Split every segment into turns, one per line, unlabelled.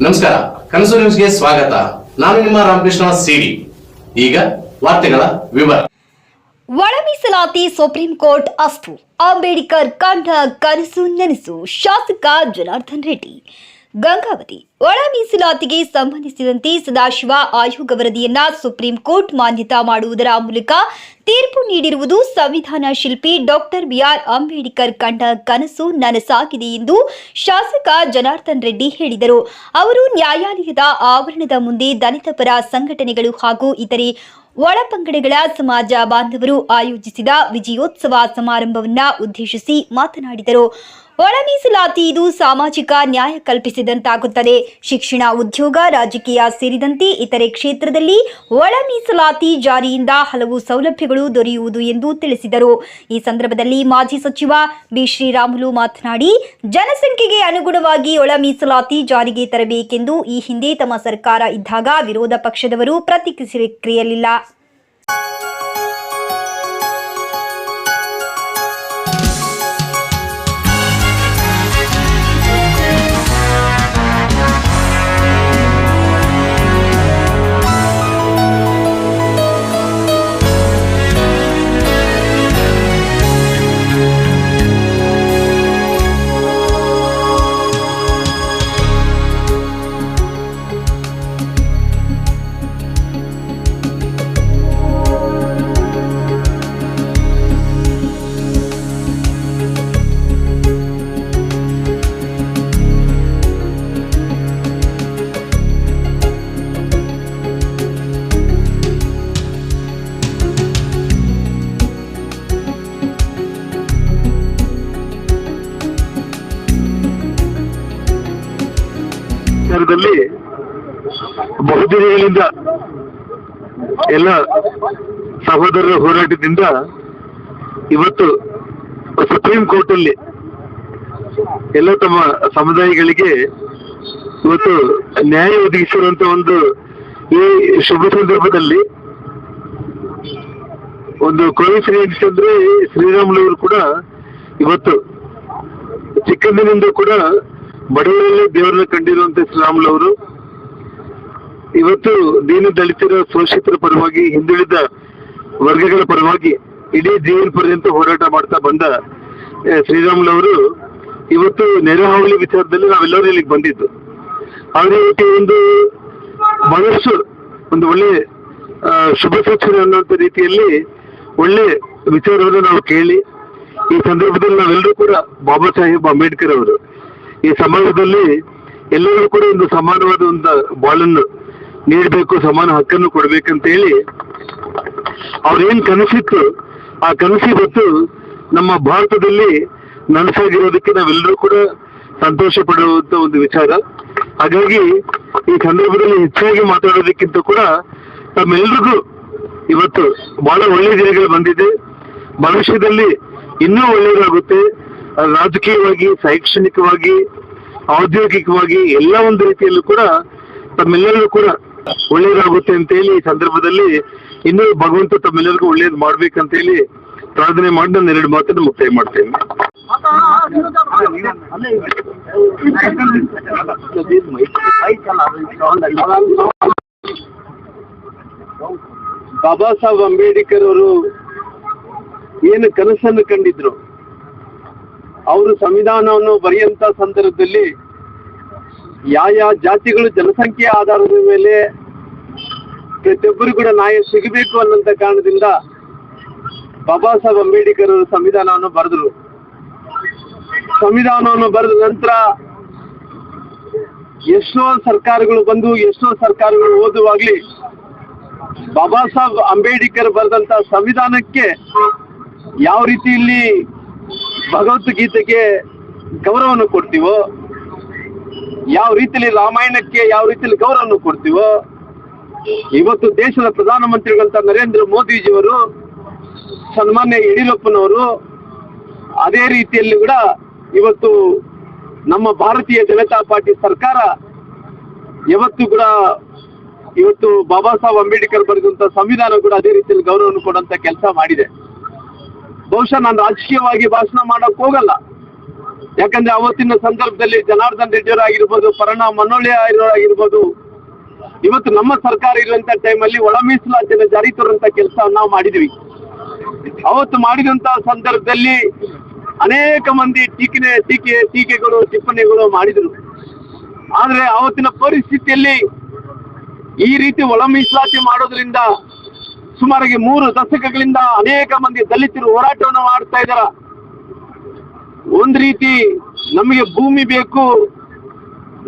ನಮಸ್ಕಾರ, ಕನಸು ನ್ಯೂಸ್ಗೆ ಸ್ವಾಗತ. ನಾನು ನಿಮ್ಮ ರಾಮಕೃಷ್ಣ ಸಿಡಿ. ಈಗ ವಾರ್ತೆಗಳ ವಿವರ.
ಒಳ ಮೀಸಲಾತಿ ಸುಪ್ರೀಂ ಕೋರ್ಟ್ ಅಸ್ತು. ಅಂಬೇಡ್ಕರ್ ಕಂಡ ಕನಸು ನನಸು ಶಾಸಕ ಜನಾರ್ದನ್ ರೆಡ್ಡಿ. ಗಂಗಾವತಿ. ಒಳ ಮೀಸಲಾತಿಗೆ ಸಂಬಂಧಿಸಿದಂತೆ ಸದಾಶಿವ ಆಯೋಗ ವರದಿಯನ್ನ ಸುಪ್ರೀಂ ಕೋರ್ಟ್ ಮಾನ್ಯತಾ ಮಾಡುವುದರ ಮೂಲಕ ತೀರ್ಪು ನೀಡಿರುವುದು ಸಂವಿಧಾನ ಶಿಲ್ಪಿ ಡಾಕ್ಟರ್ ಬಿಆರ್ ಅಂಬೇಡ್ಕರ್ ಕಂಡ ಕನಸು ನನಸಾಗಿದೆ ಎಂದು ಶಾಸಕ ಜನಾರ್ದನ್ ರೆಡ್ಡಿ ಹೇಳಿದರು. ಅವರು ನ್ಯಾಯಾಲಯದ ಆವರಣದ ಮುಂದೆ ದಲಿತ ಪರ ಸಂಘಟನೆಗಳು ಹಾಗೂ ಇತರೆ ಒಳಪಂಗಡಗಳ ಸಮಾಜ ಬಾಂಧವರು ಆಯೋಜಿಸಿದ ವಿಜಯೋತ್ಸವ ಸಮಾರಂಭವನ್ನ ಉದ್ದೇಶಿಸಿ ಮಾತನಾಡಿದರು. ಒಳ ಮೀಸಲಾತಿ ಇದು ಸಾಮಾಜಿಕ ನ್ಯಾಯ ಕಲ್ಪಿಸಿದಂತಾಗುತ್ತದೆ. ಶಿಕ್ಷಣ, ಉದ್ಯೋಗ, ರಾಜಕೀಯ ಸೇರಿದಂತೆ ಇತರೆ ಕ್ಷೇತ್ರದಲ್ಲಿ ಒಳ ಮೀಸಲಾತಿ ಜಾರಿಯಿಂದ ಹಲವು ಸೌಲಭ್ಯಗಳು ದೊರೆಯುವುದು ಎಂದು ತಿಳಿಸಿದರು. ಈ ಸಂದರ್ಭದಲ್ಲಿ ಮಾಜಿ ಸಚಿವ ಬಿ. ಶ್ರೀರಾಮುಲು ಮಾತನಾಡಿ, ಜನಸಂಖ್ಯೆಗೆ ಅನುಗುಣವಾಗಿ ಒಳ ಮೀಸಲಾತಿ ಜಾರಿಗೆ ತರಬೇಕೆಂದು ಈ ಹಿಂದೆ ತಮ್ಮ ಸರ್ಕಾರ ಇದ್ದಾಗ ವಿರೋಧ ಪಕ್ಷದವರು ಪ್ರತಿಕ್ರಿಯಿಸಲಿಲ್ಲ
ಸರ್ಕಾರದಲ್ಲಿ ಬಹುದಿನಗಳಿಂದ ಎಲ್ಲ ಸಹೋದರರ ಹೋರಾಟದಿಂದ ಇವತ್ತು ಸುಪ್ರೀಂ ಕೋರ್ಟ್ ಅಲ್ಲಿ ಎಲ್ಲ ತಮ್ಮ ಸಮುದಾಯಗಳಿಗೆ ಇವತ್ತು ನ್ಯಾಯ ಒದಗಿಸಿರುವಂತ ಒಂದು ಈ ಶುಭ ಸಂದರ್ಭದಲ್ಲಿ ಒಂದು ಕೋವಿ ಅಂದ್ರೆ ಶ್ರೀರಾಮುಲು ಕೂಡ ಇವತ್ತು ಚಿಕ್ಕಂದಿನಿಂದ ಕೂಡ ಬಡವರಲ್ಲಿ ದೇವರನ್ನ ಕಂಡಿರುವಂತ ಶ್ರೀರಾಮುಲು ಅವರು ಇವತ್ತು ದೀನ ದಲಿತರ ಶೋಷಿತರ ಪರವಾಗಿ ಹಿಂದುಳಿದ ವರ್ಗಗಳ ಪರವಾಗಿ ಇಡೀ ಜೀವನ ಪರ್ಯಂತ ಹೋರಾಟ ಮಾಡ್ತಾ ಬಂದ ಶ್ರೀರಾಮುಲು ಅವರು ಇವತ್ತು ನೆರೆಹಾವಳಿ ವಿಚಾರದಲ್ಲಿ ನಾವೆಲ್ಲರೂ ಇಲ್ಲಿಗೆ ಬಂದಿದ್ದು. ಆದ್ರೆ ಇವತ್ತು ಒಂದು ಬಹಳಷ್ಟು ಒಂದು ಒಳ್ಳೆ ಶುಭ ಸೂಚನೆ ಅನ್ನುವಂಥ ರೀತಿಯಲ್ಲಿ ಒಳ್ಳೆ ವಿಚಾರವನ್ನು ನಾವು ಕೇಳಿ, ಈ ಸಂದರ್ಭದಲ್ಲಿ ನಾವೆಲ್ಲರೂ ಕೂಡ ಬಾಬಾ ಸಾಹೇಬ್ ಅಂಬೇಡ್ಕರ್ ಅವರು ಈ ಸಮಾಜದಲ್ಲಿ ಎಲ್ಲರೂ ಕೂಡ ಒಂದು ಸಮಾನವಾದ ಒಂದು ಬಾಳನ್ನು ನೀಡಬೇಕು, ಸಮಾನ ಹಕ್ಕನ್ನು ಕೊಡ್ಬೇಕಂತ ಹೇಳಿ ಅವ್ರೇನ್ ಕನಸಿತ್ತು, ಆ ಕನಸಿ ಬಂತು ನಮ್ಮ ಭಾರತದಲ್ಲಿ ನನಸಾಗಿರೋದಕ್ಕೆ ನಾವೆಲ್ಲರೂ ಕೂಡ ಸಂತೋಷ ಪಡುವಂತ ಒಂದು ವಿಚಾರ. ಹಾಗಾಗಿ ಈ ಸಂದರ್ಭದಲ್ಲಿ ಹೆಚ್ಚಾಗಿ ಮಾತಾಡೋದಕ್ಕಿಂತ ಕೂಡ ತಮ್ಮೆಲ್ರಿಗೂ ಇವತ್ತು ಬಹಳ ಒಳ್ಳೆಯ ದಿನಗಳು ಬಂದಿದೆ. ಭವಿಷ್ಯದಲ್ಲಿ ಇನ್ನೂ ಒಳ್ಳೆಯದಾಗುತ್ತೆ. ರಾಜಕೀಯವಾಗಿ, ಶೈಕ್ಷಣಿಕವಾಗಿ, ಔದ್ಯೋಗಿಕವಾಗಿ ಎಲ್ಲ ಒಂದು ರೀತಿಯಲ್ಲೂ ಕೂಡ ತಮ್ಮೆಲ್ಲರಿಗೂ ಕೂಡ ಒಳ್ಳೇದಾಗುತ್ತೆ ಅಂತ ಹೇಳಿ ಈ ಸಂದರ್ಭದಲ್ಲಿ ಇನ್ನೂ ಭಗವಂತ ತಮ್ಮೆಲ್ಲರಿಗೂ ಒಳ್ಳೇದು ಮಾಡ್ಬೇಕಂತ ಹೇಳಿ ಪ್ರಾರ್ಥನೆ ಮಾಡಿ ನಾನು ಎರಡು ಮಾತನ್ನು ಮುಕ್ತಾಯ ಮಾಡ್ತೇನೆ. ಬಾಬಾ ಸಾಹೇಬ್ ಅಂಬೇಡ್ಕರ್ ಅವರು ಏನು ಕನಸನ್ನು ಕಂಡಿದ್ರು? ಅವರು ಸಂವಿಧಾನವನ್ನು ಬರೆಯುವಂತ ಸಂದರ್ಭದಲ್ಲಿ ಯಾವ ಯಾವ ಜಾತಿಗಳು ಜನಸಂಖ್ಯೆ ಆಧಾರದ ಮೇಲೆ ಪ್ರತಿಯೊಬ್ಬರು ಕೂಡ ನ್ಯಾಯ ಸಿಗಬೇಕು ಅನ್ನೋಂಥ ಕಾರಣದಿಂದ ಬಾಬಾ ಸಾಹೇಬ್ ಅಂಬೇಡ್ಕರ್ ಅವರು ಸಂವಿಧಾನವನ್ನು ಬರೆದ್ರು. ಸಂವಿಧಾನವನ್ನು ಬರೆದ ನಂತರ ಎಷ್ಟೋ ಸರ್ಕಾರಗಳು ಬಂದು, ಎಷ್ಟೋ ಸರ್ಕಾರಗಳು ಓದುವಾಗ್ಲಿ ಬಾಬಾ ಸಾಹೇಬ್ ಅಂಬೇಡ್ಕರ್ ಬರೆದಂತ ಸಂವಿಧಾನಕ್ಕೆ ಯಾವ ರೀತಿಯಲ್ಲಿ ಭಗವದ್ಗೀತೆಗೆ ಗೌರವವನ್ನು ಕೊಡ್ತೀವೋ? ಯಾವ ರೀತಿಯಲ್ಲಿ ರಾಮಾಯಣಕ್ಕೆ ಯಾವ ರೀತಿಯಲ್ಲಿ ಗೌರವವನ್ನು ಕೊಡ್ತೀವೋ? ಇವತ್ತು ದೇಶದ ಪ್ರಧಾನಮಂತ್ರಿಗಳಂತ ನರೇಂದ್ರ ಮೋದಿಜಿಯವರು, ಸನ್ಮಾನ್ಯ ಯಡಿಯೂರಪ್ಪನವರು, ಅದೇ ರೀತಿಯಲ್ಲಿ ಕೂಡ ಇವತ್ತು ನಮ್ಮ ಭಾರತೀಯ ಜನತಾ ಪಾರ್ಟಿ ಸರ್ಕಾರ ಯಾವತ್ತು ಕೂಡ ಇವತ್ತು ಬಾಬಾ ಸಾಹೇಬ್ ಅಂಬೇಡ್ಕರ್ ಬರೆದಂತ ಸಂವಿಧಾನ ಕೂಡ ಅದೇ ರೀತಿಯಲ್ಲಿ ಗೌರವವನ್ನು ಕೊಡುವಂತ ಕೆಲಸ ಮಾಡಿದೆ. ಬಹುಶಃ ನಾನು ರಾಜಕೀಯವಾಗಿ ಭಾಷಣ ಮಾಡಕ್ ಹೋಗಲ್ಲ.
ಯಾಕಂದ್ರೆ ಅವತ್ತಿನ ಸಂದರ್ಭದಲ್ಲಿ ಜನಾರ್ದನ್ ರೆಡ್ಡಿಯವರಾಗಿರ್ಬೋದು ಪರಣ ಮನೋಳಿ ಆಗಿರ್ಬೋದು, ಇವತ್ತು ನಮ್ಮ ಸರ್ಕಾರ ಇರುವಂತ ಟೈಮಲ್ಲಿ ಒಳ ಮೀಸಲಾತಿಯನ್ನು ಜಾರಿ ತರುವಂತ ಕೆಲಸ ನಾವು ಮಾಡಿದ್ವಿ. ಅವತ್ತು ಮಾಡಿದಂತ ಸಂದರ್ಭದಲ್ಲಿ ಅನೇಕ ಮಂದಿ ಟೀಕೆ ಟೀಕೆ, ಟೀಕೆಗಳು, ಟಿಪ್ಪಣಿಗಳು ಮಾಡಿದ್ರು. ಆದ್ರೆ ಅವತ್ತಿನ ಪರಿಸ್ಥಿತಿಯಲ್ಲಿ ಈ ರೀತಿ ಒಳ ಮೀಸಲಾತಿ ಮಾಡೋದ್ರಿಂದ ಸುಮಾರಿಗೆ ಮೂರು ದಶಕಗಳಿಂದ ಅನೇಕ ಮಂದಿ ದಲಿತರು ಹೋರಾಟವನ್ನು ಮಾಡ್ತಾ ಇದ್ದಾರೆ. ಒಂದ್ ರೀತಿ ನಮಗೆ ಭೂಮಿ ಬೇಕು,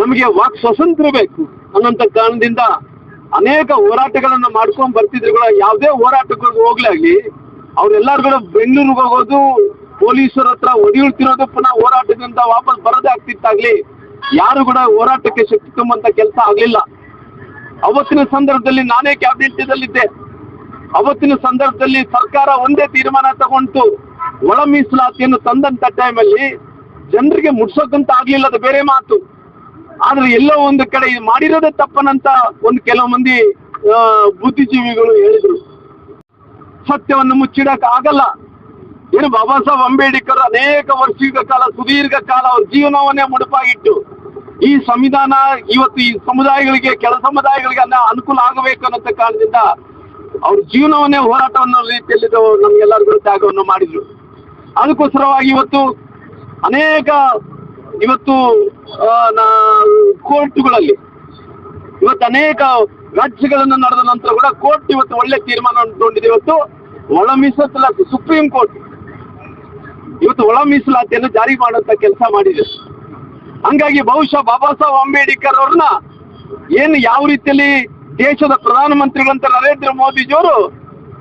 ನಮಗೆ ವಾಕ್ ಸ್ವಾತಂತ್ರ್ಯ ಬೇಕು ಅನ್ನಂತ ಕಾರಣದಿಂದ ಅನೇಕ ಹೋರಾಟಗಳನ್ನ ಮಾಡ್ಕೊಂಡ್ ಬರ್ತಿದ್ರು ಕೂಡ. ಯಾವುದೇ ಹೋರಾಟಗಳಿಗೆ ಹೋಗ್ಲಾಗ್ಲಿ ಅವ್ರೆಲ್ಲಾರು ಕೂಡ ಬೆಂಗಳೂರಿಗೆ ಹೋಗೋದು, ಪೊಲೀಸರ ಹತ್ರ ಹೊಡಿಯುಳ್ತಿರೋದು ಪುನಃ ಹೋರಾಟದಿಂದ ವಾಪಸ್ ಬರೋದೇ ಆಗ್ತಿತ್ತಾಗ್ಲಿ. ಯಾರು ಕೂಡ ಹೋರಾಟಕ್ಕೆ ಶಕ್ತಿ ತುಂಬಂತ ಕೆಲಸ ಆಗ್ಲಿಲ್ಲ. ಅವತ್ತಿನ ಸಂದರ್ಭದಲ್ಲಿ ನಾನೇ ಕ್ಯಾಬಿನೆಟ್ ಅವತ್ತಿನ ಸಂದರ್ಭದಲ್ಲಿ ಸರ್ಕಾರ ಒಂದೇ ತೀರ್ಮಾನ ತಗೊಂಡು ಒಳ ಮೀಸಲಾತಿಯನ್ನು ತಂದಂತ ಟೈಮಲ್ಲಿ ಜನರಿಗೆ ಮುಟ್ಸೋಕ್ಕಂತ ಆಗ್ಲಿಲ್ಲ ಅದು ಬೇರೆ ಮಾತು. ಆದ್ರೆ ಎಲ್ಲೋ ಒಂದು ಕಡೆ ಮಾಡಿರೋದೇ ತಪ್ಪನಂತ ಒಂದು ಕೆಲವು ಮಂದಿ ಬುದ್ಧಿಜೀವಿಗಳು ಹೇಳಿದ್ರು. ಸತ್ಯವನ್ನು ಮುಚ್ಚಿಡಕ್ ಆಗಲ್ಲ. ಏನು ಬಾಬಾ ಸಾಹೇಬ್ ಅಂಬೇಡ್ಕರ್ ಅನೇಕ ವರ್ಷಗಳ ಕಾಲ, ಸುದೀರ್ಘ ಕಾಲ ಅವ್ರ ಜೀವನವನ್ನೇ ಮುಡುಪಾಗಿಟ್ಟು ಈ ಸಂವಿಧಾನ ಇವತ್ತು ಈ ಸಮುದಾಯಗಳಿಗೆ, ಕೆಲ ಸಮುದಾಯಗಳಿಗೆ ಅನುಕೂಲ ಆಗಬೇಕು ಅನ್ನೋ ಕಾರಣದಿಂದ ಅವ್ರ ಜೀವನವನ್ನೇ ಹೋರಾಟವನ್ನು ರೀತಿಯಲ್ಲಿ ನಮ್ಗೆಲ್ಲರ ನಮ್ಗೆಲ್ಲರಿಗೂ ತ್ಯಾಗವನ್ನು ಮಾಡಿದ್ರು. ಅದಕ್ಕೋಸ್ಕರವಾಗಿ ಇವತ್ತು ಅನೇಕ ಇವತ್ತು ಕೋರ್ಟ್ಗಳಲ್ಲಿ ಇವತ್ತು ಅನೇಕ ರಾಜ್ಯಗಳನ್ನು ನಡೆದ ನಂತರ ಕೂಡ ಕೋರ್ಟ್ ಇವತ್ತು ಒಳ್ಳೆ ತೀರ್ಮಾನ ತಗೊಂಡಿದೆ. ಇವತ್ತು ಒಳ ಮೀಸಲಾತಿ ಸುಪ್ರೀಂ ಕೋರ್ಟ್ ಇವತ್ತು ಒಳ ಮೀಸಲಾತಿಯನ್ನು ಜಾರಿ ಮಾಡುವಂತ ಕೆಲಸ ಮಾಡಿದೆ. ಹಂಗಾಗಿ ಬಹುಶಃ ಬಾಬಾ ಸಾಹೇಬ್ ಅಂಬೇಡ್ಕರ್ ಅವ್ರನ್ನ ಏನು ಯಾವ ರೀತಿಯಲ್ಲಿ ದೇಶದ ಪ್ರಧಾನಮಂತ್ರಿಗಳಂತ ನರೇಂದ್ರ ಮೋದಿಜಿಯವರು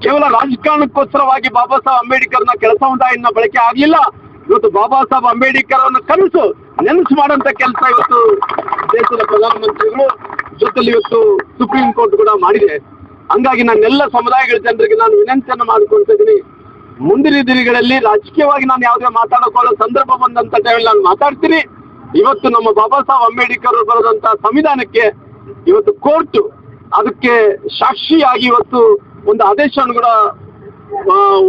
ಕೇವಲ ರಾಜಕಾರಣಕ್ಕೋಸ್ಕರವಾಗಿ ಬಾಬಾ ಸಾಹೇಬ್ ಅಂಬೇಡ್ಕರ್ನ ಕೆಲಸವನ್ನ ಇನ್ನ ಬಳಕೆ ಆಗ್ಲಿಲ್ಲ. ಇವತ್ತು ಬಾಬಾ ಸಾಹೇಬ್ ಅಂಬೇಡ್ಕರ್ ಅವರನ್ನ ಕನಸು ನೆನಸು ಮಾಡಂತ ಕೆಲಸ ಇವತ್ತು ದೇಶದ ಪ್ರಧಾನಮಂತ್ರಿಗಳು, ಜೊತೆಲಿ ಇವತ್ತು ಸುಪ್ರೀಂ ಕೋರ್ಟ್ ಕೂಡ ಮಾಡಿದೆ. ಹಂಗಾಗಿ ನಾನೆಲ್ಲ ಸಮುದಾಯಗಳ ಜನರಿಗೆ ನಾನು ವಿನಂತಿಯನ್ನು ಮಾಡ್ಕೊಳ್ತಾ ಇದ್ದೀನಿ. ಮುಂದಿನ ದಿನಗಳಲ್ಲಿ ರಾಜಕೀಯವಾಗಿ ನಾನು ಯಾವುದೇ ಮಾತಾಡಕೊಳ್ಳೋ ಸಂದರ್ಭ ಬಂದಂತ ಟೈಮಲ್ಲಿ ನಾನು ಮಾತಾಡ್ತೀನಿ. ಇವತ್ತು ನಮ್ಮ ಬಾಬಾ ಸಾಹೇಬ್ ಅಂಬೇಡ್ಕರ್ ಬರೆದಂತ ಸಂವಿಧಾನಕ್ಕೆ ಇವತ್ತು ಕೋರ್ಟ್ ಅದಕ್ಕೆ ಸಾಕ್ಷಿಯಾಗಿ ಇವತ್ತು ಒಂದು ಆದೇಶವನ್ನು ಕೂಡ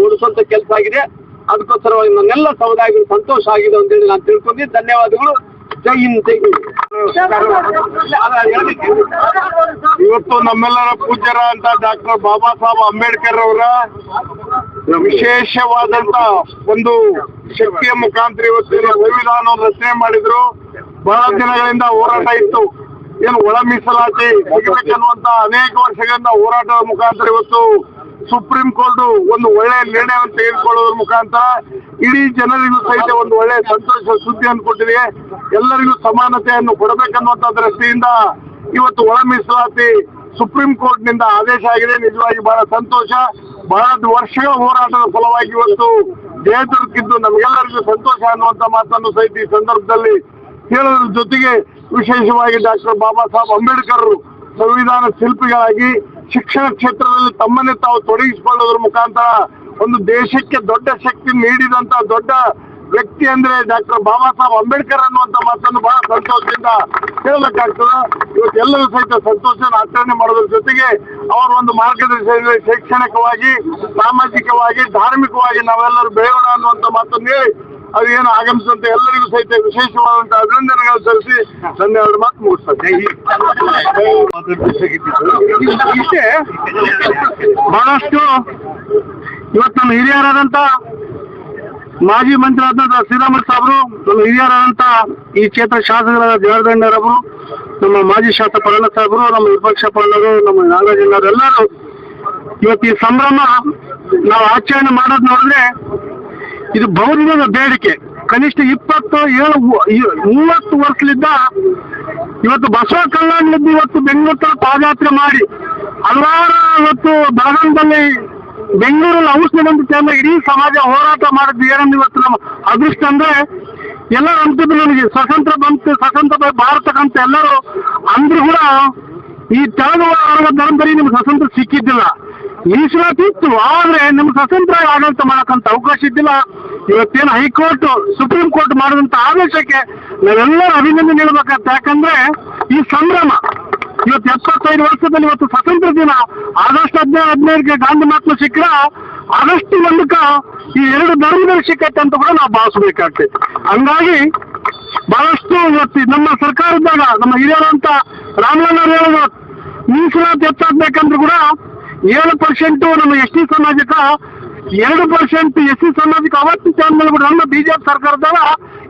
ಉಳಿಸುವಂತ ಕೆಲಸ ಆಗಿದೆ. ಅದಕ್ಕೋಸ್ಕರವಾಗಿ ನನ್ನೆಲ್ಲ ಸಮುದಾಯಗಳು ಸಂತೋಷ ಆಗಿದೆ ಅಂತ ಹೇಳಿ ನಾನು ತಿಳ್ಕೊಂಡಿ ಧನ್ಯವಾದಗಳು. ಜೈ ಹಿಂದ್
ಇವತ್ತು ನಮ್ಮೆಲ್ಲರ ಪೂಜ್ಯರ ಅಂತ ಡಾಕ್ಟರ್ ಬಾಬಾ ಸಾಹೇಬ್ ಅಂಬೇಡ್ಕರ್ ಅವರ ವಿಶೇಷವಾದಂತ ಒಂದು ಶಕ್ತಿಯ ಮುಖಾಂತರ ಇವತ್ತು ಸಂವಿಧಾನ ರಚನೆ ಮಾಡಿದ್ರು. ಬಹಳ ದಿನಗಳಿಂದ ಹೋರಾಟ ಇತ್ತು. ಏನು ಒಳ ಮೀಸಲಾತಿ ಸಿಗಬೇಕನ್ನುವಂತ ಅನೇಕ ವರ್ಷಗಳಿಂದ ಹೋರಾಟದ ಮುಖಾಂತರ ಇವತ್ತು ಸುಪ್ರೀಂ ಕೋರ್ಟ್ ಒಂದು ಒಳ್ಳೆಯ ನಿರ್ಣಯವನ್ನು ತೆಗೆದುಕೊಳ್ಳೋದ್ರ ಮುಖಾಂತರ ಇಡೀ ಜನರಿಗೂ ಸಹಿತ ಒಂದು ಒಳ್ಳೆಯ ಸಂತೋಷ ಸುದ್ದಿಯನ್ನು ಕೊಟ್ಟಿದೆ. ಎಲ್ಲರಿಗೂ ಸಮಾನತೆಯನ್ನು ಕೊಡಬೇಕನ್ನುವಂತ ದೃಷ್ಟಿಯಿಂದ ಇವತ್ತು ಒಳ ಮೀಸಲಾತಿ ಸುಪ್ರೀಂ ಕೋರ್ಟ್ನಿಂದ ಆದೇಶ ಆಗಿದೆ. ನಿಜವಾಗಿ ಬಹಳ ಸಂತೋಷ. ಬಹಳ ವರ್ಷಗಳ ಹೋರಾಟದ ಫಲವಾಗಿ ಇವತ್ತು ಜಯ ದೊರಕಿದ್ದು ನಮಗೆಲ್ಲರಿಗೂ ಸಂತೋಷ ಅನ್ನುವಂತ ಮಾತನ್ನು ಸಹಿತ ಈ ಸಂದರ್ಭದಲ್ಲಿ ಹೇಳೋದ್ರ ಜೊತೆಗೆ ವಿಶೇಷವಾಗಿ ಡಾಕ್ಟರ್ ಬಾಬಾ ಸಾಹೇಬ್ ಅಂಬೇಡ್ಕರ್ ಸಂವಿಧಾನ ಶಿಲ್ಪಿಗಳಾಗಿ ಶಿಕ್ಷಣ ಕ್ಷೇತ್ರದಲ್ಲಿ ತಮ್ಮನ್ನೇ ತಾವು ತೊಡಗಿಸಿಕೊಳ್ಳೋದ್ರ ಮುಖಾಂತರ ಒಂದು ದೇಶಕ್ಕೆ ದೊಡ್ಡ ಶಕ್ತಿ ನೀಡಿದಂತ ದೊಡ್ಡ ವ್ಯಕ್ತಿ ಅಂದ್ರೆ ಡಾಕ್ಟರ್ ಬಾಬಾ ಸಾಹೇಬ್ ಅಂಬೇಡ್ಕರ್ ಅನ್ನುವಂತ ಮಾತನ್ನು ಬಹಳ ಸಂತೋಷದಿಂದ ಹೇಳಬೇಕಾಗ್ತದೆ ಇವತ್ತು ಎಲ್ಲರೂ ಸಹಿತ ಸಂತೋಷ ಆಚರಣೆ ಮಾಡೋದ್ರ ಜೊತೆಗೆ ಅವರ ಒಂದು ಮಾರ್ಗದರ್ಶನ ಶೈಕ್ಷಣಿಕವಾಗಿ, ಸಾಮಾಜಿಕವಾಗಿ, ಧಾರ್ಮಿಕವಾಗಿ ನಾವೆಲ್ಲರೂ ಬೆಳೆಯೋಣ ಅನ್ನುವಂತ ಮಾತನ್ನು ಹೇಳಿ, ಅದು ಏನು ಆಗಮಿಸುವಂತ ಎಲ್ಲರಿಗೂ ಸಹಿತ ವಿಶೇಷವಾದಂತಹ ಅಭಿನಂದನೆಗಳು ಸಲ್ಲಿಸಿ ಧನ್ಯವಾದ ಮಾತು ಮುಗಿಸ್ತದೆ ಇಷ್ಟೇ, ಬಹಳಷ್ಟು ಇವತ್ತು ನಮ್ಮ ಹಿರಿಯರಾದಂತ ಮಾಜಿ ಮಂತ್ರಿ ಆದಂತಹ ಶ್ರೀರಾಮುಲು ಸಾಹೇಬರು, ನಮ್ಮ ಹಿರಿಯರಾದಂತ ಈ ಕ್ಷೇತ್ರ ಶಾಸಕರಾದ ಜನಾರ್ದಣ್ಣರವರು ನಮ್ಮ ಮಾಜಿ ಶಾಸಕ ಪರಣ ಸಾಹೇಬರು, ನಮ್ಮ ವಿಪಕ್ಷ ಪಾಲರು ನಮ್ಮ ನಾಗರಾಜಣ್ಣರು ಎಲ್ಲರೂ ಇವತ್ತು ಈ ಸಂಭ್ರಮ ನಾವು ಆಚರಣೆ ಮಾಡೋದು ನೋಡಿದ್ರೆ ಇದು ಬೌದ್ಧದ ಬೇಡಿಕೆ. ಕನಿಷ್ಠ ಇಪ್ಪತ್ತು ಏಳು ಮೂವತ್ತು ವರ್ಷದಿಂದ ಇವತ್ತು ಬಸವ ಕಲ್ಯಾಣದಿಂದ ಇವತ್ತು ಬೆಂಗಳೂರು ಪಾದಯಾತ್ರೆ ಮಾಡಿ ಹಲವಾರು ಇವತ್ತು ಬೆಳಗಾಂದಲ್ಲಿ ಬೆಂಗಳೂರಲ್ಲಿ ಔಷಧ ಬಂದ ಇಡೀ ಸಮಾಜ ಹೋರಾಟ ಮಾಡಿದ್ದು ಏನಂದ್ರೆ ಇವತ್ತು ನಮ್ಮ ಅದೃಷ್ಟ ಅಂದ್ರೆ ಎಲ್ಲರೂ ಅಂತಿದ್ರು ನನಗೆ ಸ್ವತಂತ್ರ ಬಂತು, ಸ್ವತಂತ್ರ ಬಾರತಕ್ಕಂಥ ಎಲ್ಲರೂ ಅಂದ್ರೂ ಕೂಡ ಈ ತೆಲುಗು ಧರ್ಮದಲ್ಲಿ ನಿಮ್ಗೆ ಸ್ವತಂತ್ರ ಸಿಕ್ಕಿದ್ದಿಲ್ಲ. ಮೀಸಲಾತಿ ಇತ್ತು, ಆದ್ರೆ ನಿಮ್ಗೆ ಸ್ವತಂತ್ರ ಆಡಳಿತ ಮಾಡಕ್ಕಂತ ಅವಕಾಶ ಇದ್ದಿಲ್ಲ. ಇವತ್ತೇನು ಹೈಕೋರ್ಟ್, ಸುಪ್ರೀಂ ಕೋರ್ಟ್ ಮಾಡಿದಂತ ಆದೇಶಕ್ಕೆ ನಾವೆಲ್ಲರೂ ಅಭಿನಂದನೆ ನೀಡಬೇಕಾಗ್ತದೆ ಯಾಕಂದ್ರೆ ಈ ಸಂಭ್ರಮ, ಇವತ್ತು ಎಪ್ಪತ್ತೈದು ವರ್ಷದಲ್ಲಿ ಇವತ್ತು ಸ್ವತಂತ್ರ ದಿನ. ಆಗಸ್ಟ್ ಹದಿನೈದು ಹದಿನೈದಕ್ಕೆ ಗಾಂಧಿ ಮಹಾತ್ಮ ಶಿಖರ
ಆಗಸ್ಟ್ ಒಂದಕ್ಕ ಈ ಎರಡು ಧರ್ಮದಲ್ಲಿ ಸಿಕ್ಕತ್ತೆ ಅಂತ ಕೂಡ ನಾವು ಭಾವಿಸ್ಬೇಕಾಗ್ತದೆ. ಹಂಗಾಗಿ ಬಹಳಷ್ಟು ಇವತ್ತು ನಮ್ಮ ಸರ್ಕಾರದಾಗ ನಮ್ಮ ಹಿರಿಯರಂತ ರಾಮಲಣ್ಣ ಹೇಳಿದ್ರು ಮೀಸಲಾತಿ ಹೆಚ್ಚಾಗ್ಬೇಕಂದ್ರೂ ಕೂಡ ಏಳು ಪರ್ಸೆಂಟ್ ನಮ್ಮ ಎಸ್ ಟಿ ಸಮಾಜಕ್ಕ ಎರಡು ಪರ್ಸೆಂಟ್ ಎಸ್ ಸಿ ಸಮಾಜಕ್ಕೆ ಅವತ್ತು ಚಾನ್ ನಮ್ಮ ಬಿಜೆಪಿ ಸರ್ಕಾರದಾಗ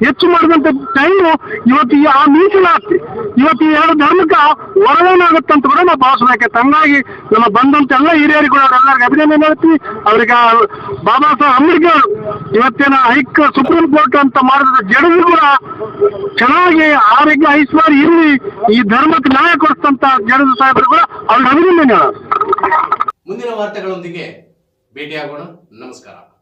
ಹೆಚ್ಚು ಮಾಡಿದಂತ ಟೈಮು ಇವತ್ತು ಆ ಮೀಸಲಾತಿ ಇವತ್ತು ಎರಡು ಧರ್ಮಕ್ಕೆ ಹೊರವೇನಾಗುತ್ತಂತ ಕೂಡ ನಾವು ಭಾವಿಸ್ಬೇಕೈತೆ ಹಂಗಾಗಿ ನಮ್ಮ ಬಂದಂತ ಎಲ್ಲ ಹಿರಿಯರಿಗೆ ಕೂಡ ಅವರೆಲ್ಲರಿಗೆ ಅಭಿನಂದನೆ ಹೇಳ್ತೀವಿ ಅವ್ರಿಗೆ ಬಾಬಾ ಸಾಹೇಬ್ ಅಂಬೇಡ್ಕರ್ ಇವತ್ತಿನ ಹೈಕ್ ಸುಪ್ರೀಂ ಕೋರ್ಟ್ ಅಂತ ಮಾಡಿದ ಜಡದು ಕೂಡ ಚೆನ್ನಾಗಿ ಆರೋಗ್ಯ ಐಶ್ವರ್ಯ ಇರಲಿ. ಈ ಧರ್ಮಕ್ಕೆ ನ್ಯಾಯ ಕೊಡಿಸ್ತಂತ ಜಡದು ಸಾಹೇಬರು ಕೂಡ ಅವ್ರಿಗೆ ಅಭಿನಂದನೆ
ಮುಂದಿನ ವಾರ್ತೆಗಳೊಂದಿಗೆ ಭೇಟಿಯಾಗೋಣ. ನಮಸ್ಕಾರ.